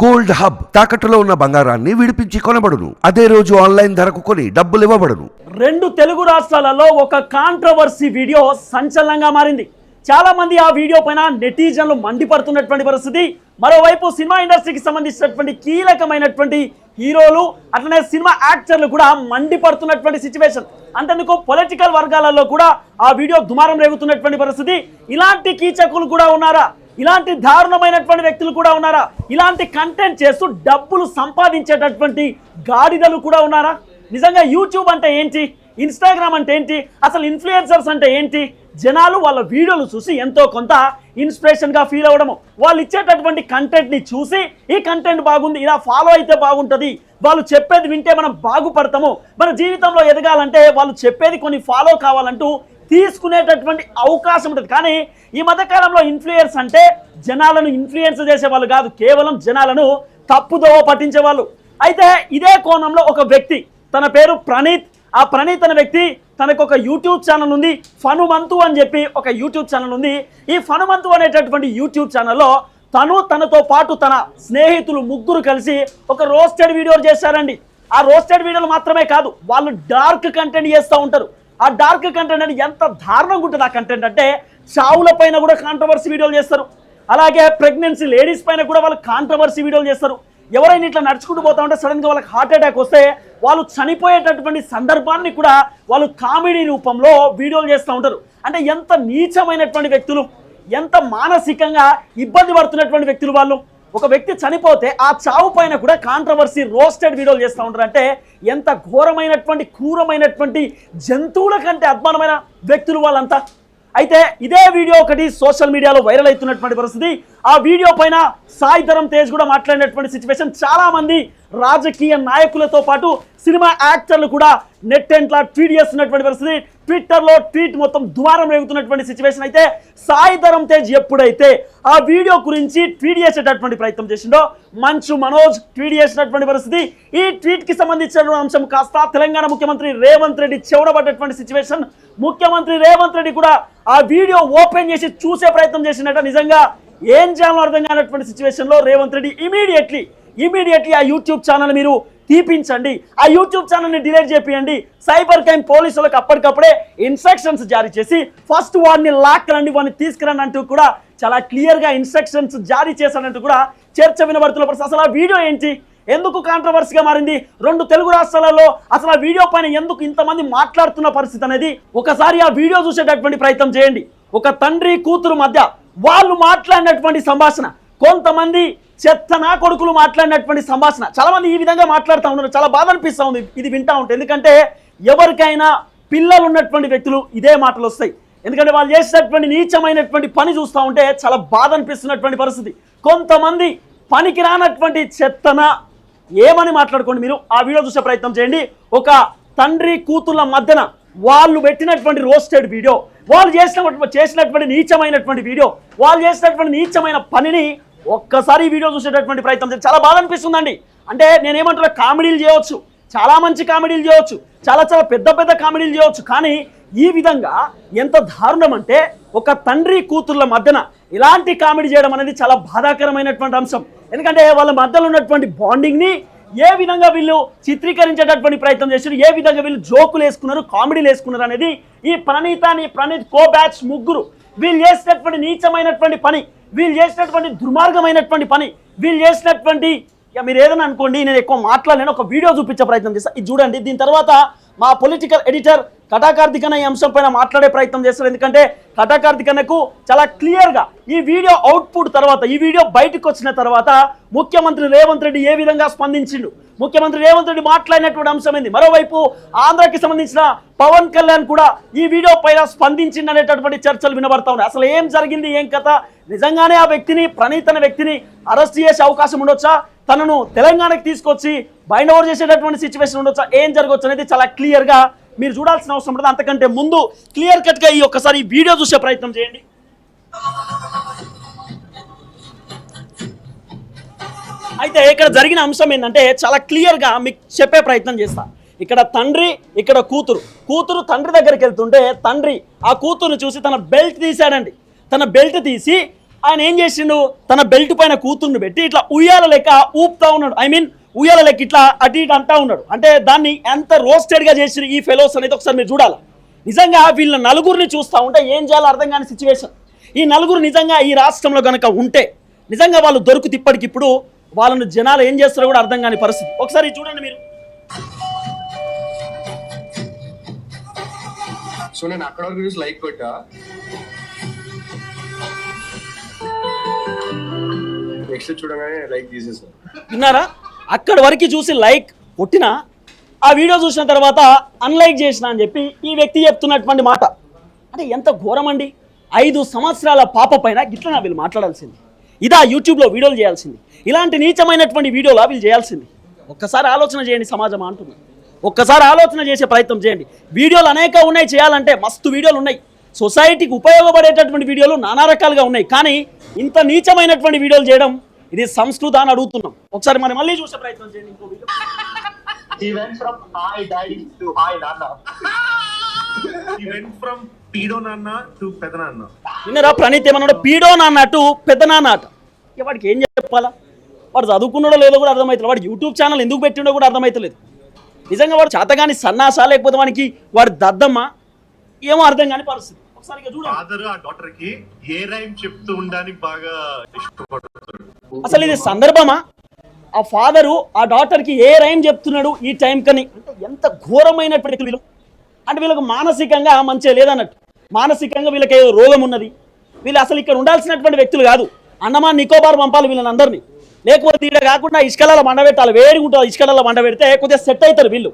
Gold hub తాకట్టులో ఉన్న బంగారాన్ని విడిపించి కొనబడును. అదే రోజు ఆన్లైన్ ధరకు కొని డబ్బులు ఇవ్వబడును. రెండు తెలుగు రాష్ట్రాలలో ఒక కాంట్రవర్సీ వీడియో సంచలనంగా మారింది. చాలా మంది ఆ వీడియో పైన నెటిజన్లు మండిపడుతున్నటువంటి పరిస్థితి. మరోవైపు సినిమా ఇండస్ట్రీకి సంబంధించినటువంటి కీలకమైనటువంటి హీరోలు అట్లనే సినిమా యాక్టర్లు కూడా మండిపడుతున్నటువంటి సిచ్యువేషన్. అంతేందుకు పొలిటికల్ వర్గాలలో కూడా ఆ వీడియో దుమారం రేగుతున్నటువంటి పరిస్థితి. ఇలాంటి కీచకులు కూడా ఉన్నారా? ఇలాంటి దారుణమైనటువంటి వ్యక్తులు కూడా ఉన్నారా? ఇలాంటి కంటెంట్ చేస్తూ డబ్బులు సంపాదించేటటువంటి గాడిదలు కూడా ఉన్నారా? నిజంగా యూట్యూబ్ అంటే ఏంటి? ఇన్స్టాగ్రామ్ అంటే ఏంటి? అసలు ఇన్ఫ్లుయెన్సర్స్ అంటే ఏంటి? జనాలు వాళ్ళ వీడియోలు చూసి ఎంతో కొంత ఇన్స్పిరేషన్గా ఫీల్ అవ్వడము. వాళ్ళు ఇచ్చేటటువంటి కంటెంట్ని చూసి ఈ కంటెంట్ బాగుంది ఇలా ఫాలో అయితే బాగుంటుంది. వాళ్ళు చెప్పేది వింటే మనం బాగుపడతాము. మన జీవితంలో ఎదగాలంటే వాళ్ళు చెప్పేది కొన్ని ఫాలో కావాలంటూ తీసుకునేటటువంటి అవకాశం ఉంటుంది. కానీ ఈ మధ్యకాలంలో ఇన్ఫ్లుయెన్స్ అంటే జనాలను ఇన్ఫ్లుయెన్స్ చేసేవాళ్ళు కాదు. కేవలం జనాలను తప్పుదోవ పట్టించేవాళ్ళు. అయితే ఇదే కోణంలో ఒక వ్యక్తి తన పేరు ప్రణీత్. ఆ ప్రణీత్ అనే వ్యక్తి తనకు ఒక యూట్యూబ్ ఛానల్ ఉంది ఫనుమంతు అని చెప్పి ఒక యూట్యూబ్ ఛానల్ ఉంది. ఈ ఫనుమంతు అనేటటువంటి యూట్యూబ్ ఛానల్లో తను తనతో పాటు తన స్నేహితులు ముగ్గురు కలిసి ఒక రోస్టెడ్ వీడియోలు చేశారండి. ఆ రోస్టెడ్ వీడియోలు మాత్రమే కాదు వాళ్ళు డార్క్ కంటెంట్ చేస్తూ ఉంటారు. ఆ డార్క్ కంటెంట్ అని ఎంత దారుణంగా ఉంటుంది ఆ కంటెంట్ అంటే చావుల పైన కూడా కాంట్రవర్సీ వీడియోలు చేస్తారు. అలాగే ప్రెగ్నెన్సీ లేడీస్ పైన కూడా వాళ్ళు కాంట్రవర్సీ వీడియోలు చేస్తారు. ఎవరైనా ఇట్లా నడుచుకుంటూ పోతా ఉంటే సడన్గా వాళ్ళకి హార్ట్ అటాక్ వస్తే వాళ్ళు చనిపోయేటటువంటి సందర్భాన్ని కూడా వాళ్ళు కామెడీ రూపంలో వీడియోలు చేస్తూ ఉంటారు. అంటే ఎంత నీచమైనటువంటి వ్యక్తులు ఎంత మానసికంగా ఇబ్బంది పడుతున్నటువంటి వ్యక్తులు వాళ్ళు. ఒక వ్యక్తి చనిపోతే ఆ చావు పైన కూడా కాంట్రవర్సీ రోస్టెడ్ వీడియోలు చేస్తూ ఉంటారు. అంటే ఎంత ఘోరమైనటువంటి క్రూరమైనటువంటి జంతువుల కంటే అద్మానమైన వ్యక్తులు వాళ్ళంతా. అయితే ఇదే వీడియో ఒకటి సోషల్ మీడియాలో వైరల్ అవుతున్నటువంటి పరిస్థితి. ఆ వీడియో పైన సాయి ధరమ్ తేజ్ కూడా మాట్లాడినటువంటి సిచ్యువేషన్ చాలామంది రాజకీయ నాయకులతో పాటు సినిమా యాక్టర్లు కూడా నెట్ ఎంట్లా ట్వీట్ చేస్తున్నటువంటి పరిస్థితి. ట్విట్టర్లో ట్వీట్ మొత్తం ద్వారం రేగుతున్నటువంటి సిచ్యువేషన్ అయితే సాయి ధరమ్ తేజ్ ఎప్పుడైతే ఆ వీడియో గురించి ట్వీట్ చేసేటటువంటి ప్రయత్నం చేసిండో మంచు మనోజ్ ట్వీట్ చేసినటువంటి పరిస్థితి. ఈ ట్వీట్కి సంబంధించిన అంశం కాస్త తెలంగాణ ముఖ్యమంత్రి రేవంత్ రెడ్డి చెవడబడ్డటువంటి సిచ్యువేషన్ ముఖ్యమంత్రి రేవంత్ రెడ్డి కూడా ఆ వీడియో ఓపెన్ చేసి చూసే ప్రయత్నం చేసినట్ట నిజంగా ఏం చేయాలో అర్థం కానటువంటి సిచ్యువేషన్లో రేవంత్ రెడ్డి ఇమీడియట్లీ ఇమీడియట్లీ ఆ యూట్యూబ్ ఛానల్ మీరు తీపించండి. ఆ యూట్యూబ్ ఛానల్ని డిలీట్ చేపియండి. సైబర్ క్రైమ్ పోలీసులకు అప్పటికప్పుడే ఇన్స్ట్రక్షన్స్ జారీ చేసి ఫస్ట్ వాడిని లాక్ రండి వాడిని తీసుకురండి అంటూ కూడా చాలా క్లియర్గా ఇన్స్ట్రక్షన్స్ జారీ చేశానంటూ కూడా చర్చ వినబడుతున్న అసలు ఆ వీడియో ఏంటి? ఎందుకు కాంట్రవర్సీగా మారింది? రెండు తెలుగు రాష్ట్రాలలో అసలు ఆ వీడియో పైన ఎందుకు ఇంతమంది మాట్లాడుతున్న పరిస్థితి అనేది ఒకసారి ఆ వీడియో చూసేటటువంటి ప్రయత్నం చేయండి. ఒక తండ్రి కూతురు మధ్య వాళ్ళు మాట్లాడినటువంటి సంభాషణ కొంతమంది చెత్త నా కొడుకులు మాట్లాడినటువంటి సంభాషణ చాలామంది ఈ విధంగా మాట్లాడుతూ ఉన్నారు. చాలా బాధ అనిపిస్తూ ఉంది. ఇది వింటూ ఉంటే. ఎందుకంటే ఎవరికైనా పిల్లలు ఉన్నటువంటి వ్యక్తులు ఇదే మాటలు వస్తాయి. ఎందుకంటే వాళ్ళు చేసినటువంటి నీచమైనటువంటి పని చూస్తూ ఉంటే చాలా బాధ అనిపిస్తున్నటువంటి పరిస్థితి. కొంతమంది పనికి రానటువంటి చెత్తన ఏమని మాట్లాడుకోండి మీరు? ఆ వీడియో చూసే ప్రయత్నం చేయండి. ఒక తండ్రి కూతుళ్ళ మధ్యన వాళ్ళు పెట్టినటువంటి రోస్టెడ్ వీడియో వాళ్ళు చేసినటువంటి చేసినటువంటి నీచమైనటువంటి వీడియో వాళ్ళు చేసినటువంటి నీచమైన పనిని ఒక్కసారి వీడియో చూసేటటువంటి ప్రయత్నం చాలా బాధ అనిపిస్తుందండి. అంటే నేనేమంటున్నా కామెడీలు చేయవచ్చు. చాలా మంచి కామెడీలు చేయవచ్చు. చాలా చాలా పెద్ద పెద్ద కామెడీలు చేయవచ్చు. కానీ ఈ విధంగా ఎంత దారుణం అంటే ఒక తండ్రి కూతుర్ల మధ్యన ఇలాంటి కామెడీ చేయడం అనేది చాలా బాధాకరమైనటువంటి అంశం. ఎందుకంటే వాళ్ళ మధ్యలో ఉన్నటువంటి బాండింగ్ని ఏ విధంగా వీళ్ళు చిత్రీకరించేటటువంటి ప్రయత్నం చేశారు? ఏ విధంగా వీళ్ళు జోకులు వేసుకున్నారు కామెడీలు వేసుకున్నారు అనేది ఈ ప్రణీత అని ప్రణీత్ కో బ్యాచ్ ముగ్గురు. వీళ్ళు చేసినటువంటి నీచమైనటువంటి పని వీళ్ళు చేసినటువంటి దుర్మార్గమైనటువంటి పని వీళ్ళు చేసినటువంటి ఇక మీరు ఏదైనా అనుకోండి నేను ఎక్కువ మాట్లాడలేను ఒక వీడియో చూపించే ప్రయత్నం చేస్తాను ఇది చూడండి. దీని తర్వాత మా పొలిటికల్ ఎడిటర్ కటాకార్తికన ఈ అంశం పైన మాట్లాడే ప్రయత్నం చేస్తారు. ఎందుకంటే కటాకార్తికనకు చాలా క్లియర్గా ఈ వీడియో అవుట్పుట్ తర్వాత ఈ వీడియో బయటకు వచ్చిన తర్వాత ముఖ్యమంత్రి రేవంత్ రెడ్డి ఏ విధంగా స్పందించిండు? ముఖ్యమంత్రి రేవంత్ రెడ్డి మాట్లాడినటువంటి అంశం ఏంది? మరోవైపు ఆంధ్రాకి సంబంధించిన పవన్ కళ్యాణ్ కూడా ఈ వీడియో పైన స్పందించింది అనేటటువంటి చర్చలు వినబడతా ఉన్నాయి. అసలు ఏం జరిగింది? ఏం కథ? నిజంగానే ఆ వ్యక్తిని ప్రణీతన వ్యక్తిని అరెస్ట్ చేసే అవకాశం ఉండొచ్చా? తనను తెలంగాణకి తీసుకొచ్చి బైండ్ ఓవర్ చేసేటటువంటి సిచ్యువేషన్ ఉండొచ్చా? ఏం జరగవచ్చు అనేది చాలా క్లియర్గా మీరు చూడాల్సిన అవసరం ఉండదు. అంతకంటే ముందు క్లియర్ కట్గా ఈ ఒక్కసారి ఈ వీడియో చూసే ప్రయత్నం చేయండి. అయితే ఇక్కడ జరిగిన అంశం ఏంటంటే చాలా క్లియర్గా మీకు చెప్పే ప్రయత్నం చేస్తా. ఇక్కడ తండ్రి ఇక్కడ కూతురు. కూతురు తండ్రి దగ్గరికి వెళ్తుంటే తండ్రి ఆ కూతురుని చూసి తన బెల్ట్ తీశాడండి. తన బెల్ట్ తీసి ఆయన ఏం చేసిండు? తన బెల్ట్ పైన కూతుర్ని పెట్టి ఇట్లా ఉయ్యాల లెక్క ఊపుతా ఉన్నాడు. ఐ మీన్ ఉయ్యాల లెక్క ఇట్లా అటు ఇటు అంటా ఉన్నాడు. అంటే దాన్ని ఎంత రోస్టెడ్గా చేసిన ఈ ఫెలోస్ అనేది ఒకసారి మీరు చూడాలి. నిజంగా వీళ్ళ నలుగురిని చూస్తూ ఉంటే ఏం చేయాలో అర్థం కాని సిచ్యువేషన్ ఈ నలుగురు నిజంగా ఈ రాష్ట్రంలో కనుక ఉంటే నిజంగా వాళ్ళు దొరుకుతి ఇప్పటికిప్పుడు వాళ్ళను జనాలు ఏం చేస్తారో కూడా అర్థం కాని పరిస్థితి. ఒకసారి చూడండి మీరు. సో నేను అక్కడ వరకు చూసి లైక్ కొట్టా. నెక్స్ట్ చూడగానే లైక్ తీసేసాను విన్నారా? అక్కడి వరకు చూసి లైక్ కొట్టినా ఆ వీడియో చూసిన తర్వాత అన్లైక్ చేసిన అని చెప్పి ఈ వ్యక్తి చెప్తున్నటువంటి మాట. అంటే ఎంత ఘోరమండి. ఐదు సంవత్సరాల పాప పైన గిట్లనా వీళ్ళు మాట్లాడాల్సింది. ఇదా యూట్యూబ్లో వీడియోలు చేయాల్సింది. ఇలాంటి నీచమైనటువంటి వీడియోలు వీళ్ళు చేయాల్సింది. ఒక్కసారి ఆలోచన చేయండి సమాజం అంటున్నాను ఒక్కసారి ఆలోచన చేసే ప్రయత్నం చేయండి. వీడియోలు అనేక ఉన్నాయి చేయాలంటే మస్తు వీడియోలు ఉన్నాయి. సొసైటీకి ఉపయోగపడేటటువంటి వీడియోలు నానా రకాలుగా ఉన్నాయి. కానీ ఇంత నీచమైనటువంటి వీడియోలు చేయడం ఇది సంస్కృత అని అడుగుతున్నాం. ఒకసారి మరి మళ్ళీ చూసే ప్రయత్నం చేయండి ఇంకో video. He went from hi daddy to hi nana. he went from Pido Nana to Pedanana. విన్నరా? ప్రణీత్ ఏమన్నాడు? పీడో నాన్నట్టు పెద్ద నాన్న అట. ఇక వాడికి ఏం చెప్పాలా? వాడు చదువుకున్నాడో లేదో కూడా అర్థమవుతుంది వాడు యూట్యూబ్ ఛానల్ ఎందుకు పెట్టిండో కూడా అర్థమవుతలేదు నిజంగా వాడు చేతగాని సన్నాసా లేకపోతే వానికి వాడు దద్దమ్మ? ఏమో అర్థం కాని పరిస్థితి. ఒకసారి చూడండి. ఫాదర్ ఆ డాటర్కి ఏ రైమ్ చెప్తూ ఉండడానికి బాగా ఇష్టపడతాడు అసలు ఇది సందర్భమా? ఆ ఫాదరు ఆ డాక్టర్కి ఏ రైమ్ చెప్తున్నాడు ఈ టైం కని? అంటే ఎంత ఘోరమైనటువంటి వీళ్ళు. అంటే వీళ్ళకు మానసికంగా మంచిగా లేదన్నట్టు. మానసికంగా వీళ్ళకి ఏదో రోగం ఉన్నది. వీళ్ళు అసలు ఇక్కడ ఉండాల్సినటువంటి వ్యక్తులు కాదు. అండమాన్ నికోబార్ పంపాలి వీళ్ళని అందరినీ లేకపోతే ఇక్కడ కాకుండా ఇసుకలలో మండబెట్టాలి. వేడిగా ఉంటుంది ఇసుకలలో మండబెడితే కొద్దిగా సెట్ అవుతారు వీళ్ళు.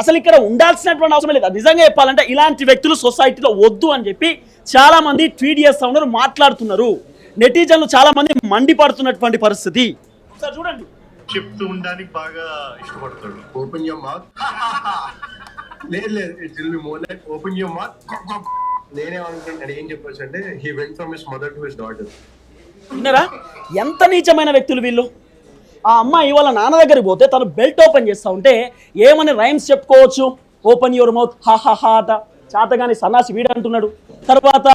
అసలు ఇక్కడ ఉండాల్సినటువంటి అవసరం లేదు. నిజంగా చెప్పాలంటే ఇలాంటి వ్యక్తులు సొసైటీలో వద్దు అని చెప్పి చాలా మంది ట్వీట్ ఉన్నారు మాట్లాడుతున్నారు. నెటిజన్లు చాలా మంది మండిపడుతున్నటువంటి పరిస్థితి. ఒకసారి చూడండి. చెప్తూ ఉండడానికి బాగా ఇష్టపడతాడు. ఓపెన్ యువర్ మౌత్ లేదు లేదు it will be more like open your mouth నేనేమనుకుంటాను ఏం చెప్పొచ్చు అంటే he went from his mother to his daughter విన్నారా? ఎంత నీచమైన వ్యక్తులు వీళ్ళు. ఆ అమ్మాయి వాళ్ళ నాన్న దగ్గరికి పోతే తను బెల్ట్ ఓపెన్ చేస్తూ ఉంటే ఏమని రైమ్స్ చెప్పుకోవచ్చు? ఓపెన్ యువర్ మౌత్ హా హా హా అట. చాతగాని సన్నాసి వీడు అంటున్నాడు తర్వాత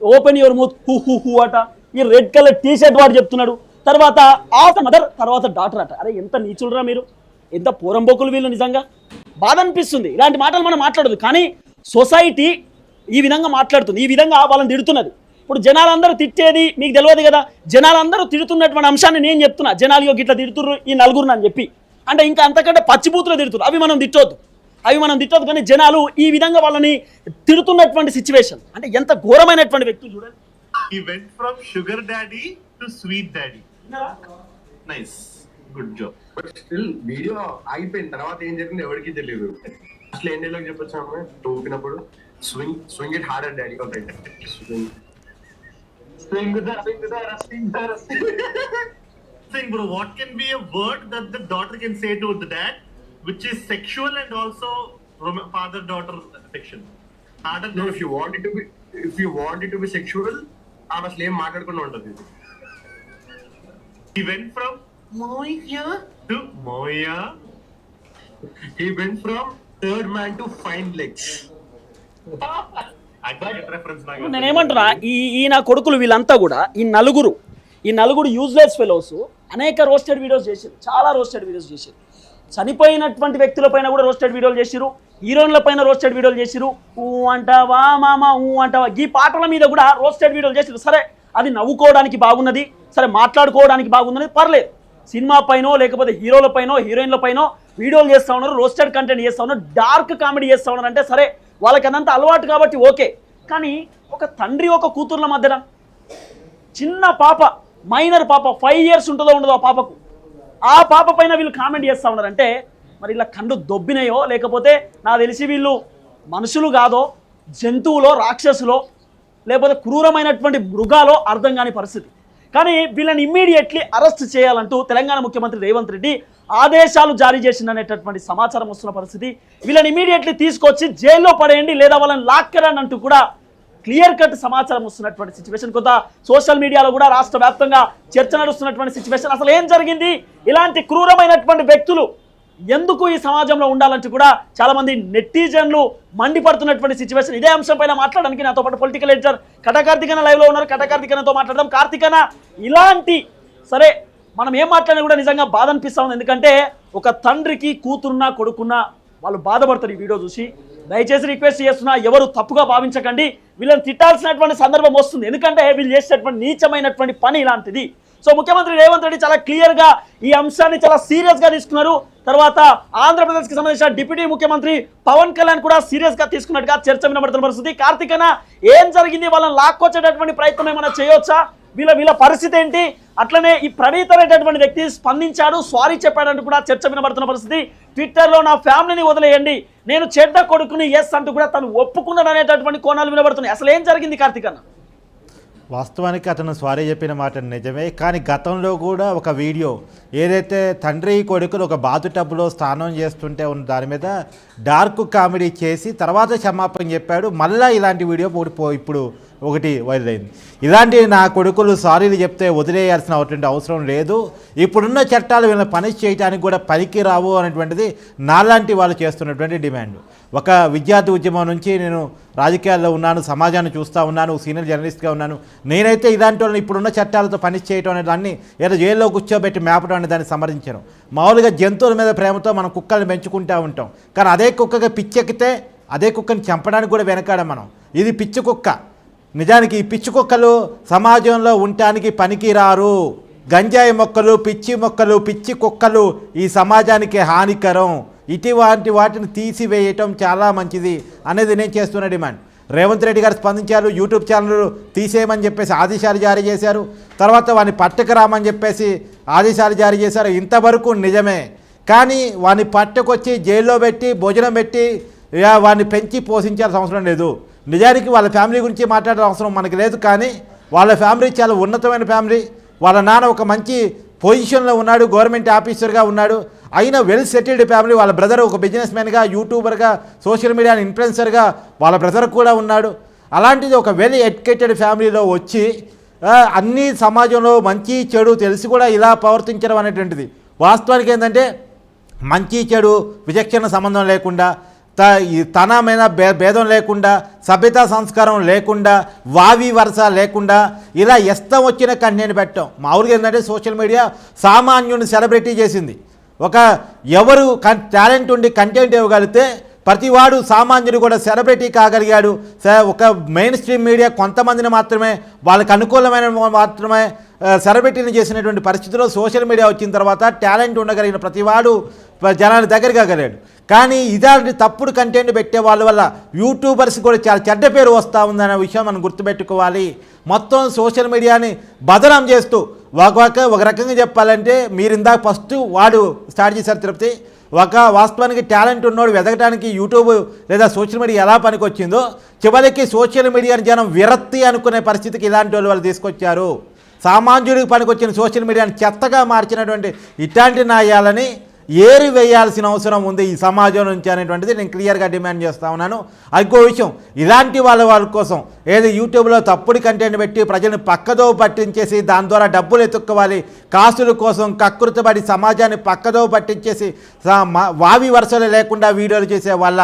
open your mouth who who who అట. ఈ రెడ్ కలర్ టీ షర్ట్ వాడు చెప్తున్నాడు. తర్వాత ఆఫ్ మదర్ తర్వాత డాటర్ అట. అరే ఎంత నీచులరా మీరు. ఎంత పూరంబోకులు వీళ్ళు నిజంగా. బాధ అనిపిస్తుంది. ఇలాంటి మాటలు మనం మాట్లాడదు. కానీ సొసైటీ ఈ విధంగా మాట్లాడుతుంది. ఈ విధంగా వాళ్ళని తిడుతున్నది. ఇప్పుడు జనాలందరూ తిట్టేది మీకు తెలియదు కదా. జనాలందరూ తిడుతున్నటువంటి అంశాన్ని నేను చెప్తున్నా. జనాలు ఇగో ఇట్లా తిడుతుర్రు ఈ నలుగురు అని చెప్పి. అంటే ఇంకా అంతకంటే పచ్చిబూతులు తిడుతురు అవి మనం తిట్టొద్దు. అవి మనం తిట్టవద్దు కానీ జనాలు ఈ విధంగా వాళ్ళని తిడుతున్నటువంటి సిచ్యువేషన్ అంటే ఎంత ఘోరమైనటువంటి వ్యక్తులు చూడండి. he went from sugar daddy to sweet daddy nice good job but still video అయిపోయిన తర్వాత ఏం జరిగింది ఎవరికి తెలియదు అసలు ఏం డైలాగ్ చెప్పొచ్చు అమ్మాయి ఊపినప్పుడు swing swing it harder daddy okay swing Swing the swing the swing the swing. think bro what can be a word that the daughter can say to the dad which is sexual and also father daughter affection harder No, if you want it to be if you want it to be sexual ఆమె అసలు ఏం మాట్లాడకుండా ఉంటుంది he went from moya to moya he went from third man to fine legs నేనేమంటున్నా ఈ ఈ నా కొడుకులు వీళ్ళంతా కూడా ఈ నలుగురు ఈ నలుగురు యూజ్లెస్ ఫెలోస్ అనేక రోస్టెడ్ వీడియోస్ చేశారు చాలా రోస్టెడ్ వీడియోస్ చేశారు చనిపోయినటువంటి వ్యక్తుల పైన కూడా రోస్టెడ్ వీడియోలు చేసిరు హీరోయిన్ల పైన రోస్టెడ్ వీడియోలు చేసిరు ఊ అంటావా మామ ఊ అంటావా. ఈ పాటల మీద కూడా రోస్టెడ్ వీడియోలు చేసిరు సరే అది నవ్వుకోవడానికి బాగున్నది సరే మాట్లాడుకోవడానికి బాగున్నది పర్లేదు. సినిమా పైనో లేకపోతే హీరోల పైనో హీరోయిన్ల పైనో వీడియోలు చేస్తా ఉన్నారు రోస్టెడ్ కంటెంట్ చేస్తూ ఉన్నారు డార్క్ కామెడీ చేస్తూ ఉన్నారు. అంటే సరే వాళ్ళకి అదంతా అలవాటు కాబట్టి ఓకే. కానీ ఒక తండ్రి ఒక కూతుర్ల మధ్యన చిన్న పాప మైనర్ పాప ఫైవ్ ఇయర్స్ ఉంటుందో ఉండదో ఆ పాపకు ఆ పాప పైన వీళ్ళు కామెంట్ చేస్తూ ఉన్నారంటే మరి ఇలా కండు దొబ్బినాయో లేకపోతే నా తెలిసి వీళ్ళు మనుషులు కాదో జంతువులో రాక్షసులో లేకపోతే క్రూరమైనటువంటి మృగాలో అర్థం కాని పరిస్థితి. కానీ వీళ్ళని ఇమ్మీడియట్లీ అరెస్ట్ చేయాలంటూ తెలంగాణ ముఖ్యమంత్రి రేవంత్ రెడ్డి ఆదేశాలు జారీ చేసిందనేటటువంటి సమాచారం వస్తున్న పరిస్థితి. వీళ్ళని ఇమీడియట్లీ తీసుకొచ్చి జైల్లో పడేయండి లేదా వాళ్ళని లాక్కరండి అంటూ కూడా క్లియర్ కట్ సమాచారం వస్తున్నటువంటి సిచ్యువేషన్ కొంత సోషల్ మీడియాలో కూడా రాష్ట్ర వ్యాప్తంగా చర్చ నడుస్తున్నటువంటి సిచ్యువేషన్ అసలు ఏం జరిగింది? ఇలాంటి క్రూరమైనటువంటి వ్యక్తులు ఎందుకు ఈ సమాజంలో ఉండాలంటూ కూడా చాలామంది నెట్టిజన్లు నెటిజన్లు మండిపడుతున్నటువంటి సిచ్యువేషన్ ఇదే అంశం పైన మాట్లాడడానికి నాతో పాటు పొలిటికల్ ఎడిటర్ కటకార్తికన లైవ్లో ఉన్నారు. కటకార్తికనతో మాట్లాడదాం. కార్తికన ఇలాంటి సరే మనం ఏం మాట్లాడినా కూడా నిజంగా బాధ అనిపిస్తా ఉంది. ఎందుకంటే ఒక తండ్రికి కూతురున్నా కొడుకున్నా వాళ్ళు బాధపడతారు ఈ వీడియో చూసి. దయచేసి రిక్వెస్ట్ చేస్తున్నా ఎవరు తప్పుగా భావించకండి. వీళ్ళని తిట్టాల్సినటువంటి సందర్భం వస్తుంది. ఎందుకంటే వీళ్ళు చేసేటటువంటి నీచమైనటువంటి పని ఇలాంటిది. సో ముఖ్యమంత్రి రేవంత్ రెడ్డి చాలా క్లియర్గా ఈ అంశాన్ని చాలా సీరియస్గా తీసుకున్నారు. తర్వాత ఆంధ్రప్రదేశ్కి సంబంధించిన డిప్యూటీ ముఖ్యమంత్రి పవన్ కళ్యాణ్ కూడా సీరియస్గా తీసుకున్నట్టుగా చర్చ వినబడుతున్న పరిస్థితి. కార్తీకన ఏం జరిగింది? వాళ్ళని లాక్కొచ్చేటటువంటి ప్రయత్నం ఏమైనా చేయొచ్చా? వీళ్ళ వీళ్ళ పరిస్థితి ఏంటి? అట్లనే ఈ ప్రణీత్ అనేటటువంటి వ్యక్తి స్పందించాడు సారీ చెప్పాడంటూ కూడా చర్చ వినబడుతున్న పరిస్థితి. ట్విట్టర్లో నా ఫ్యామిలీని వదిలేయండి నేను చెడ్డ కొడుకుని ఎస్ అంటూ కూడా తను ఒప్పుకున్నాడు అనేటటువంటి కోణాలు వినబడుతున్నాయి. అసలు ఏం జరిగింది కార్తిక్ అన్న? వాస్తవానికి అతను స్వారీ చెప్పిన మాట నిజమే కానీ గతంలో కూడా ఒక వీడియో ఏదైతే తండ్రి కొడుకులు ఒక బాతు టబ్లో స్నానం చేస్తుంటే ఉన్న దాని మీద డార్క్ కామెడీ చేసి తర్వాత క్షమాపణ చెప్పాడు మళ్ళీ ఇలాంటి వీడియో ఇప్పుడు ఒకటి వైరల్ అయింది ఇలాంటి నా కొడుకులు సారీలు చెప్తే వదిలేయాల్సిన అటువంటి అవసరం లేదు. ఇప్పుడున్న చట్టాలు వీళ్ళని పనిష్ చేయడానికి కూడా పనికి రావు అనేటువంటిది నాలాంటి వాళ్ళు చేస్తున్నటువంటి డిమాండ్. ఒక విద్యార్థి ఉద్యమం నుంచి నేను రాజకీయాల్లో ఉన్నాను సమాజాన్ని చూస్తూ ఉన్నాను సీనియర్ జర్నలిస్ట్గా ఉన్నాను. నేనైతే ఇలాంటి వాళ్ళని ఇప్పుడున్న చట్టాలతో పని చేయటం అనే దాన్ని ఏదో జైల్లో కూర్చోబెట్టి మేపడం అనే దాన్ని సమర్థించను మామూలుగా జంతువుల మీద ప్రేమతో మనం కుక్కల్ని పెంచుకుంటూ ఉంటాం. కానీ అదే కుక్కగా పిచ్చెక్కితే అదే కుక్కని చంపడానికి కూడా వెనకాడం మనం ఇది పిచ్చి కుక్క. నిజానికి ఈ పిచ్చి కుక్కలు సమాజంలో ఉండటానికి పనికిరారు. గంజాయి మొక్కలు పిచ్చి మొక్కలు పిచ్చి కుక్కలు ఈ సమాజానికి హానికరం. ఇటువంటి వాటిని తీసివేయటం చాలా మంచిది అనేది నేను చేస్తున్న డిమాండ్. రేవంత్ రెడ్డి గారు స్పందించారు యూట్యూబ్ ఛానల్ తీసేయమని చెప్పేసి ఆదేశాలు జారీ చేశారు. తర్వాత వాడిని పట్టుకురామని చెప్పేసి ఆదేశాలు జారీ చేశారు. ఇంతవరకు నిజమే. కానీ వాడిని పట్టుకొచ్చి జైల్లో పెట్టి భోజనం పెట్టి వాడిని పెంచి పోషించాల్సిన అవసరం లేదు. నిజానికి వాళ్ళ ఫ్యామిలీ గురించి మాట్లాడే అవసరం మనకి లేదు కానీ వాళ్ళ ఫ్యామిలీ చాలా ఉన్నతమైన ఫ్యామిలీ. వాళ్ళ నాన్న ఒక మంచి పొజిషన్లో ఉన్నాడు గవర్నమెంట్ ఆఫీసర్గా ఉన్నాడు. అయినా వెల్ సెటిల్డ్ ఫ్యామిలీ వాళ్ళ బ్రదర్ ఒక బిజినెస్ మ్యాన్గా యూట్యూబర్గా సోషల్ మీడియా ఇన్ఫ్లుయెన్సర్గా వాళ్ళ బ్రదర్ కూడా ఉన్నాడు. అలాంటిది ఒక వెల్ ఎడ్యుకేటెడ్ ఫ్యామిలీలో వచ్చి అన్ని సమాజంలో మంచి చెడు తెలిసి కూడా ఇలా ప్రవర్తించడం అనేటువంటిది. వాస్తవానికి ఏంటంటే మంచి చెడు విచక్షణ సంబంధం లేకుండా త ఈ తనమైన భే భేదం లేకుండా సభ్యతా సంస్కారం లేకుండా వావి వరస లేకుండా ఇలా ఇష్టం వచ్చిన కంటెంట్ పెట్టాం. మామూలుగా ఏంటంటే సోషల్ మీడియా సామాన్యుని సెలబ్రిటీ చేసింది. ఒక ఎవరు కన్ టాలెంట్ ఉండి కంటెంట్ ఇవ్వగలిగితే ప్రతివాడు సామాన్యుడు కూడా సెలబ్రిటీ కాగలిగాడు. ఒక మెయిన్ స్ట్రీమ్ మీడియా కొంతమందిని మాత్రమే వాళ్ళకి అనుకూలమైన మాత్రమే సెలబ్రిటీని చేసినటువంటి పరిస్థితిలో సోషల్ మీడియా వచ్చిన తర్వాత టాలెంట్ ఉండగలిగిన ప్రతివాడు జనాల దగ్గరికి కాగలేడు కానీ ఇదాంటి తప్పుడు కంటెంట్ పెట్టే వాళ్ళ వల్ల యూట్యూబర్స్ కూడా చాలా చెడ్డ పేరు వస్తూ ఉందనే విషయం మనం గుర్తుపెట్టుకోవాలి. మొత్తం సోషల్ మీడియాని బదనం చేస్తూ ఒక ఒక రకంగా చెప్పాలంటే మీరు ఇందాక ఫస్ట్ వాడు స్టార్ట్ చేశారు తిరుపతి ఒక వాస్తవానికి టాలెంట్ ఉన్నోడు వెతకడానికి యూట్యూబ్ లేదా సోషల్ మీడియా ఎలా పనికొచ్చిందో చివరికి సోషల్ మీడియాని జనం విరక్తి అనుకునే పరిస్థితికి ఇలాంటి వాళ్ళు వాళ్ళు తీసుకొచ్చారు. సామాన్యుడికి పనికొచ్చిన సోషల్ మీడియాని చెత్తగా మార్చినటువంటి ఇట్లాంటి నాయాలని ఏరి వేయాల్సిన అవసరం ఉంది ఈ సమాజం నుంచి అనేటువంటిది నేను క్లియర్గా డిమాండ్ చేస్తా ఉన్నాను. ఇంకో విషయం ఇలాంటి వాళ్ళ వాళ్ళ కోసం ఏదో యూట్యూబ్లో తప్పుడు కంటెంట్ పెట్టి ప్రజల్ని పక్కదో పట్టించేసి దాని ద్వారా డబ్బులు ఎత్తుక్కోవాలి కాసుల కోసం కకృతపడి సమాజాన్ని పక్కదో పట్టించేసి వావి వరుసలు లేకుండా వీడియోలు చేసే వాళ్ళ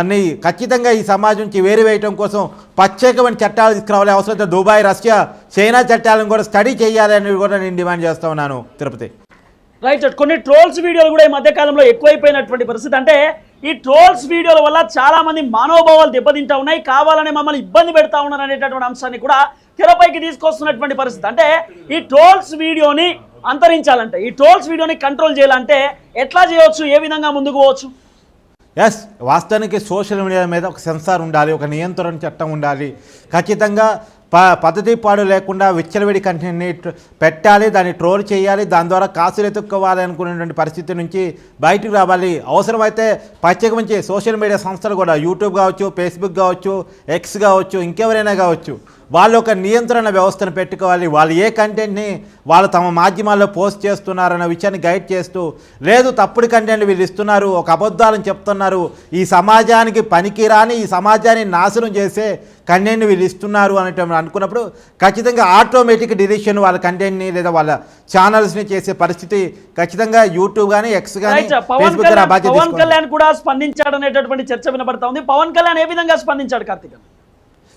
అన్ని ఖచ్చితంగా ఈ సమాజం నుంచి వేరువేయటం కోసం ప్రత్యేకమైన చట్టాలు తీసుకురావాలి. అవసరమైతే దుబాయ్ రష్యా చైనా చట్టాలను కూడా స్టడీ చేయాలి అని కూడా నేను డిమాండ్ చేస్తా ఉన్నాను. తిరుపతి. రైట్ కొన్ని ట్రోల్స్ వీడియోలు కూడా ఈ మధ్యకాలంలో ఎక్కువైపోయినటువంటి పరిస్థితి. అంటే ఈ ట్రోల్స్ వీడియోల వల్ల చాలామంది మనోభావాలు దెబ్బతింటా ఉన్నాయి కావాలని మమ్మల్ని ఇబ్బంది పెడతా ఉన్నారు అనేటటువంటి అంశాన్ని కూడా తెరపైకి తీసుకొస్తున్నటువంటి పరిస్థితి. అంటే ఈ ట్రోల్స్ వీడియోని అంతరించాలంటే ఈ ట్రోల్స్ వీడియోని కంట్రోల్ చేయాలంటే ఎట్లా చేయవచ్చు? ఏ విధంగా ముందుకు పోవచ్చు? ఎస్ వాస్తవానికి సోషల్ మీడియా మీద ఒక సెన్సార్ ఉండాలి ఒక నియంత్రణ చట్టం ఉండాలి. ఖచ్చితంగా ప పద్ధతి పాడు లేకుండా విచ్చలవిడి కంటెంట్ని పెట్టాలి దాన్ని ట్రోల్ చేయాలి దాని ద్వారా కాసులు ఎత్తుక్కోవాలి అనుకునేటువంటి పరిస్థితి నుంచి బయటకు రావాలి. అవసరమైతే ప్రత్యేకించి సోషల్ మీడియా సంస్థలు కూడా యూట్యూబ్ కావచ్చు ఫేస్బుక్ కావచ్చు ఎక్స్ కావచ్చు ఇంకెవరైనా కావచ్చు. వాళ్ళు ఒక నియంత్రణ వ్యవస్థను పెట్టుకోవాలి. వాళ్ళు ఏ కంటెంట్ని వాళ్ళు తమ మాధ్యమాల్లో పోస్ట్ చేస్తున్నారన్న విషయాన్ని గైడ్ చేస్తూ లేదు తప్పుడు కంటెంట్ వీళ్ళు ఇస్తున్నారు ఒక అబద్ధాలను చెప్తున్నారు ఈ సమాజానికి పనికిరాని ఈ సమాజాన్ని నాశనం చేసే కంటెంట్ వీళ్ళు ఇస్తున్నారు అనేటువంటి అనుకున్నప్పుడు ఖచ్చితంగా ఆటోమేటిక్ డిరెక్షన్ వాళ్ళ కంటెంట్ని లేదా వాళ్ళ ఛానల్స్ని చేసే పరిస్థితి ఖచ్చితంగా యూట్యూబ్ కానీ ఎక్స్ కానీ పవన్. కళ్యాణ్ కూడా స్పందించాడు అనేటటువంటి చర్చ వినబడతా ఉంది. పవన్ కళ్యాణ్ ఏ విధంగా స్పందించాడు కార్తీక్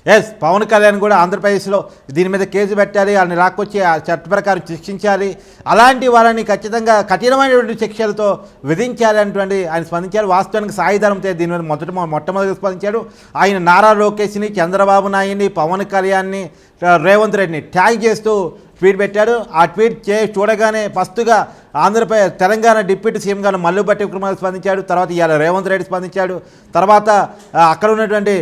ఎస్ పవన్ కళ్యాణ్ కూడా ఆంధ్రప్రదేశ్లో దీని మీద కేసు పెట్టాలి వాళ్ళని రాకొచ్చి ఆ చట్ట ప్రకారం శిక్షించాలి. అలాంటి వాళ్ళని ఖచ్చితంగా కఠినమైనటువంటి శిక్షలతో విధించాలి అనేటువంటి ఆయన స్పందించారు. వాస్తవానికి సాయిధరం దీని మీద మొదట మొట్టమొదటి స్పందించాడు. ఆయన నారా లోకేష్ని చంద్రబాబు నాయుడిని పవన్ కళ్యాణ్ని రేవంత్ రెడ్డిని ట్యాగ్ చేస్తూ ట్వీట్ పెట్టాడు. ఆ ట్వీట్ చే చూడగానే ఫస్ట్గా ఆంధ్రప్రదేశ్ తెలంగాణ డిప్యూటీ సీఎంగా మల్లుబట్టి విక్రమాలు స్పందించాడు. తర్వాత ఇవాళ రేవంత్ రెడ్డి స్పందించాడు. తర్వాత అక్కడ ఉన్నటువంటి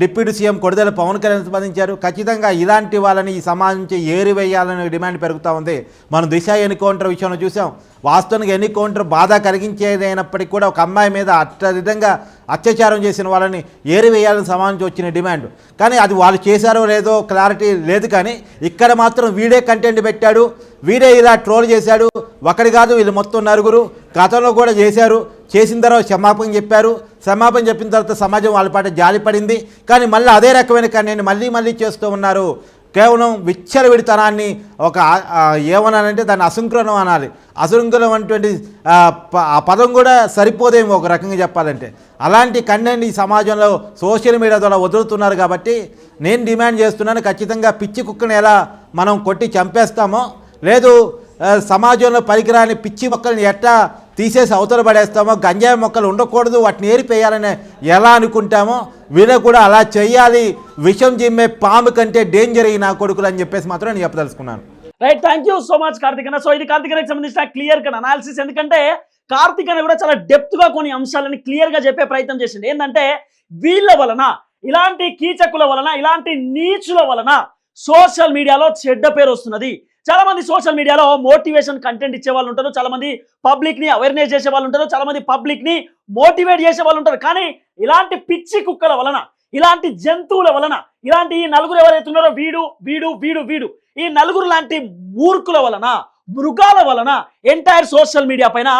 డిప్యూటీ సీఎం కొడుదల పవన్ కళ్యాణ్ స్పందించారు. ఖచ్చితంగా ఇలాంటి వాళ్ళని ఈ సమాజం నుంచి ఏరివేయాలనే డిమాండ్ పెరుగుతూ ఉంది. మనం దిశ ఎన్కౌంటర్ విషయంలో చూసాం. వాస్తవానికి ఎన్కౌంటర్ బాధ కలిగించేది అయినప్పటికీ కూడా ఒక అమ్మాయి మీద అట్ట విధంగా అత్యాచారం చేసిన వాళ్ళని ఏరివేయాలని సమాజం వచ్చిన డిమాండ్. కానీ అది వాళ్ళు చేశారో లేదో క్లారిటీ లేదు కానీ ఇక్కడ మాత్రం వీడే కంటెంట్ పెట్టాడు. వీడే ఇలా ట్రోల్ చేశాడు ఒకటి కాదు వీళ్ళు మొత్తం నలుగురు. గతంలో కూడా చేశారు చేసిన తర్వాత క్షమాపణ చెప్పారు. క్షమాపణ చెప్పిన తర్వాత సమాజం వాళ్ళ పాట జాలిపడింది. కానీ మళ్ళీ అదే రకమైన కంటెంట్ మళ్ళీ మళ్ళీ చేస్తూ ఉన్నారు. కేవలం విచ్చలవిడితనాన్ని ఒక ఏమనాలంటే దాన్ని అసంక్రమం అనాలి. అసంక్రమం అటువంటి ఆ, ప- ఆ పదం కూడా సరిపోదేమో ఒక రకంగా చెప్పాలంటే. అలాంటి కంటెంట్ ఈ సమాజంలో సోషల్ మీడియా ద్వారా వదులుతున్నారు కాబట్టి నేను డిమాండ్ చేస్తున్నాను ఖచ్చితంగా పిచ్చి కుక్కని ఎలా మనం కొట్టి చంపేస్తామో లేదు సమాజంలో పనికిరాని పిచ్చి మొక్కల్ని ఎట్టా తీసేసి అవతల పడేస్తామో గంజాయి మొక్కలు ఉండకూడదు వాటిని ఏరిపేయాలని ఎలా అనుకుంటామో వీళ్ళ కూడా అలా చేయాలి విషం జిమ్మే పాము కంటే డేంజర్ అయ్యి నా కొడుకులు అని చెప్పేసి మాత్రం నేను చెప్పదలుచుకున్నాను. Right thank you so much Karthik అన్న. సో ఇది కార్తిక్ అన్నకి సంబంధించిన క్లియర్ కట్ అనాలిసిస్ ఎందుకంటే కార్తిక్ అన్న కూడా చాలా డెప్త్గా కొన్ని అంశాలని క్లియర్గా చెప్పే ప్రయత్నం చేసింది ఏంటంటే వీళ్ళ వలన ఇలాంటి కీచకుల వలన ఇలాంటి నీచుల వలన సోషల్ మీడియాలో చెడ్డ పేరు వస్తున్నది. చాలా మంది సోషల్ మీడియాలో మోటివేషన్ కంటెంట్ ఇచ్చే వాళ్ళు ఉంటారు చాలా మంది పబ్లిక్ని అవేర్నెస్ చేసే వాళ్ళు ఉంటారు చాలా మంది పబ్లిక్ని మోటివేట్ చేసే వాళ్ళు ఉంటారు. కానీ ఇలాంటి పిచ్చి కుక్కల వలన ఇలాంటి జంతువుల వలన ఇలాంటి ఈ నలుగురు ఎవరైతే ఉన్నారో వీడు వీడు వీడు వీడు ఈ నలుగురు లాంటి మూర్ఖుల వలన మృగాల వలన ఎంటైర్ సోషల్ మీడియా పైన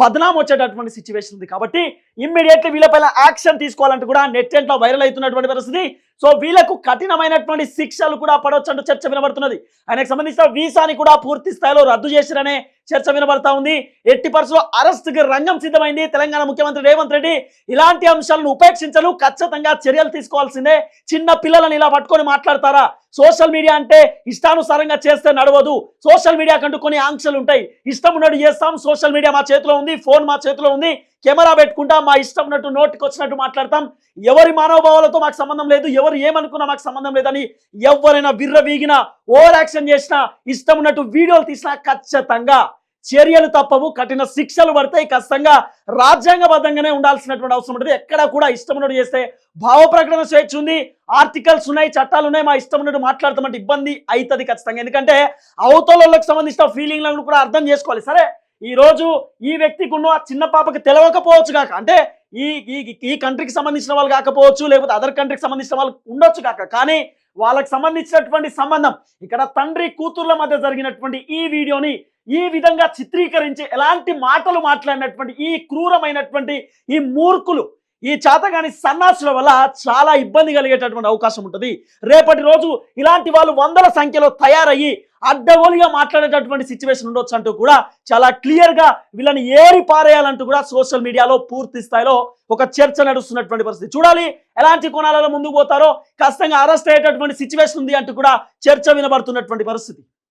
బదనాం వచ్చేటటువంటి సిచ్యువేషన్ ఉంది. కాబట్టి ఇమ్మీడియట్లీ వీళ్ళపైన యాక్షన్ తీసుకోవాలంటే కూడా నెట్ ఎంట్లో వైరల్ అవుతున్నటువంటి పరిస్థితి సో వీళ్ళకు కఠినమైనటువంటి శిక్షలు కూడా పడవచ్చు అంటూ చర్చ వినబడుతున్నది. ఆయనకు సంబంధించిన వీసాని కూడా పూర్తి స్థాయిలో రద్దు చేసిరనే చర్చ వినబడతా ఉంది. ఎట్టి పరిస్థితుల్లో అరెస్ట్కి రంగం సిద్ధమైంది. తెలంగాణ ముఖ్యమంత్రి రేవంత్ రెడ్డి ఇలాంటి అంశాలను ఉపేక్షించలు ఖచ్చితంగా చర్యలు తీసుకోవాల్సిందే. చిన్న పిల్లలను ఇలా పట్టుకొని మాట్లాడతారా? సోషల్ మీడియా అంటే ఇష్టానుసారంగా చేస్తే నడవదు. సోషల్ మీడియా కంటూ కొన్ని ఆంక్షలు ఉంటాయి ఇష్టం ఉన్నట్టు చేస్తాం. సోషల్ మీడియా మా చేతిలో ఉంది. ఫోన్ మా చేతిలో ఉంది. కెమెరా పెట్టుకుంటాం మా ఇష్టం ఉన్నట్టు నోటికి వచ్చినట్టు మాట్లాడతాం. ఎవరి మానవభావాలతో మాకు సంబంధం లేదు ఎవరు ఏమనుకున్నా మాకు సంబంధం లేదని ఎవరైనా విర్ర వీగినా ఓవర్ యాక్షన్ చేసినా ఇష్టం ఉన్నట్టు వీడియోలు తీసినా ఖచ్చితంగా చర్యలు తప్పవు కఠిన శిక్షలు పడతాయి ఖచ్చితంగా రాజ్యాంగబద్ధంగానే ఉండాల్సినటువంటి అవసరం ఉంటుంది. ఎక్కడ కూడా ఇష్టం ఉన్నట్టు చేస్తే భావ ప్రకటన స్వేచ్ఛ ఉంది ఆర్టికల్స్ ఉన్నాయి చట్టాలు ఉన్నాయి మా ఇష్టం ఉన్నట్టు మాట్లాడతామంటే ఇబ్బంది అవుతుంది ఖచ్చితంగా. ఎందుకంటే అవతలకు సంబంధించిన ఫీలింగ్లను కూడా అర్థం చేసుకోవాలి. సరే ఈరోజు ఈ వ్యక్తికి ఉన్న ఆ చిన్న పాపకి తెలవకపోవచ్చు కాక అంటే ఈ ఈ ఈ కంట్రీకి సంబంధించిన వాళ్ళు కాకపోవచ్చు లేకపోతే అదర్ కంట్రీకి సంబంధించిన వాళ్ళు ఉండొచ్చు కాక కానీ వాళ్ళకి సంబంధించినటువంటి సంబంధం ఇక్కడ తండ్రి కూతుర్ల మధ్య జరిగినటువంటి ఈ వీడియోని ఈ విధంగా చిత్రీకరించి ఎలాంటి మాటలు మాట్లాడినటువంటి ఈ క్రూరమైనటువంటి ఈ మూర్ఖులు ఈ చేతగాని సన్నాసుల వల్ల చాలా ఇబ్బంది కలిగేటటువంటి అవకాశం ఉంటుంది. రేపటి రోజు ఇలాంటి వాళ్ళు వందల సంఖ్యలో తయారయ్యి అడ్డగోలుగా మాట్లాడేటటువంటి సిచ్యువేషన్ ఉండొచ్చు అంటూ కూడా చాలా క్లియర్గా వీళ్ళని ఏరి పారేయాలంటూ కూడా సోషల్ మీడియాలో పూర్తి స్థాయిలో ఒక చర్చ నడుస్తున్నటువంటి పరిస్థితి. చూడాలి ఎలాంటి కోణాలలో ముందుకు పోతారో ఖచ్చితంగా అరెస్ట్ అయ్యేటటువంటి సిచ్యువేషన్ ఉంది అంటూ కూడా చర్చ వినబడుతున్నటువంటి పరిస్థితి.